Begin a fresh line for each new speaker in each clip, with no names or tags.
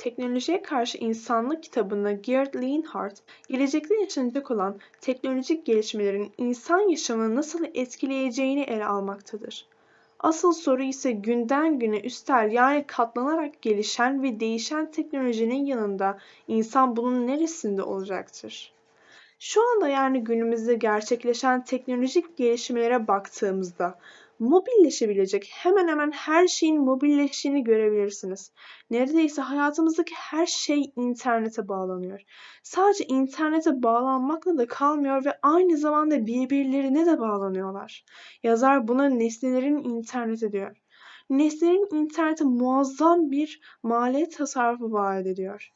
Teknolojiye Karşı İnsanlık kitabında Gerd Lienhardt, gelecekte yaşanacak olan teknolojik gelişmelerin insan yaşamını nasıl etkileyeceğini ele almaktadır. Asıl soru ise günden güne üstel yani katlanarak gelişen ve değişen teknolojinin yanında insan bunun neresinde olacaktır? Şu anda yani günümüzde gerçekleşen teknolojik gelişmelere baktığımızda mobilleşebilecek hemen hemen her şeyin mobilleştiğini görebilirsiniz. Neredeyse hayatımızdaki her şey internete bağlanıyor. Sadece internete bağlanmakla da kalmıyor ve aynı zamanda birbirlerine de bağlanıyorlar. Yazar buna nesnelerin interneti diyor. Nesnelerin interneti muazzam bir maliyet tasarrufu vaat ediyor.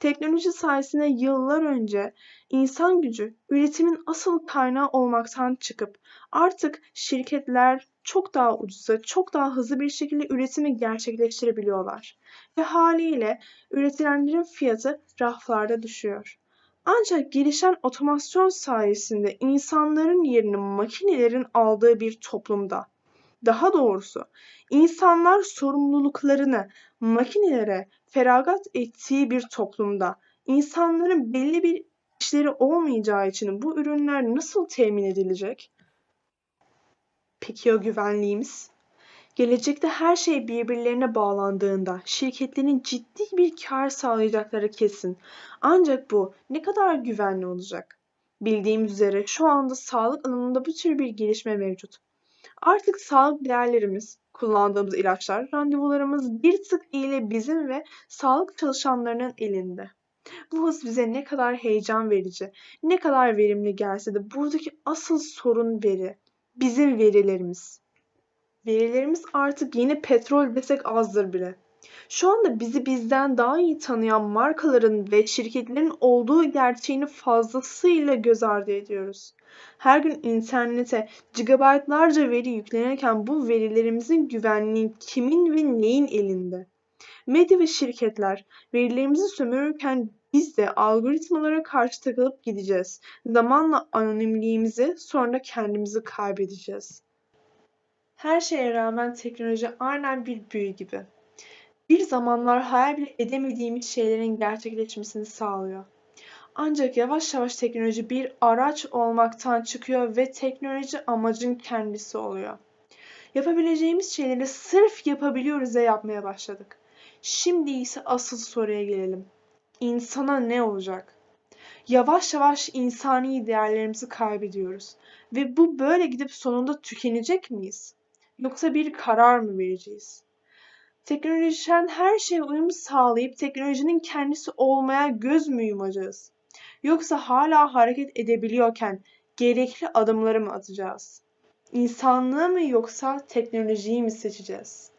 Teknoloji sayesinde yıllar önce insan gücü üretimin asıl kaynağı olmaktan çıkıp artık şirketler çok daha ucuza, çok daha hızlı bir şekilde üretimi gerçekleştirebiliyorlar. Ve haliyle üretilenlerin fiyatı raflarda düşüyor. Ancak gelişen otomasyon sayesinde insanların yerini makinelerin aldığı bir toplumda daha doğrusu insanlar sorumluluklarını makinelere feragat ettiği bir toplumda insanların belli bir işleri olmayacağı için bu ürünler nasıl temin edilecek? Peki ya güvenliğimiz? Gelecekte her şey birbirlerine bağlandığında şirketlerin ciddi bir kar sağlayacakları kesin. Ancak bu ne kadar güvenli olacak? Bildiğimiz üzere şu anda sağlık alanında bu tür bir gelişme mevcut. Artık sağlık değerlerimiz, kullandığımız ilaçlar, randevularımız bir tık ile bizim ve sağlık çalışanlarının elinde. Bu hız bize ne kadar heyecan verici, ne kadar verimli gelse de buradaki asıl sorun veri. Bizim verilerimiz. Verilerimiz artık yeni petrol desek azdır bile. Şu anda bizi bizden daha iyi tanıyan markaların ve şirketlerin olduğu gerçeğini fazlasıyla göz ardı ediyoruz. Her gün internete gigabaytlarca veri yüklenirken bu verilerimizin güvenliği kimin ve neyin elinde? Medya ve şirketler verilerimizi sömürürken biz de algoritmalara karşı takılıp gideceğiz. Zamanla anonimliğimizi sonra kendimizi kaybedeceğiz. Her şeye rağmen teknoloji aynen bir büyü gibi. Bir zamanlar hayal bile edemediğimiz şeylerin gerçekleşmesini sağlıyor. Ancak yavaş yavaş teknoloji bir araç olmaktan çıkıyor ve teknoloji amacın kendisi oluyor. Yapabileceğimiz şeyleri sırf yapabiliyoruz da yapmaya başladık. Şimdi ise asıl soruya gelelim. İnsana ne olacak? Yavaş yavaş insani değerlerimizi kaybediyoruz ve bu böyle gidip sonunda tükenecek miyiz? Yoksa bir karar mı vereceğiz? Teknolojiden her şeye uyum sağlayıp teknolojinin kendisi olmaya göz mü yumacağız? Yoksa hala hareket edebiliyorken gerekli adımları mı atacağız? İnsanlığı mı yoksa teknolojiyi mi seçeceğiz?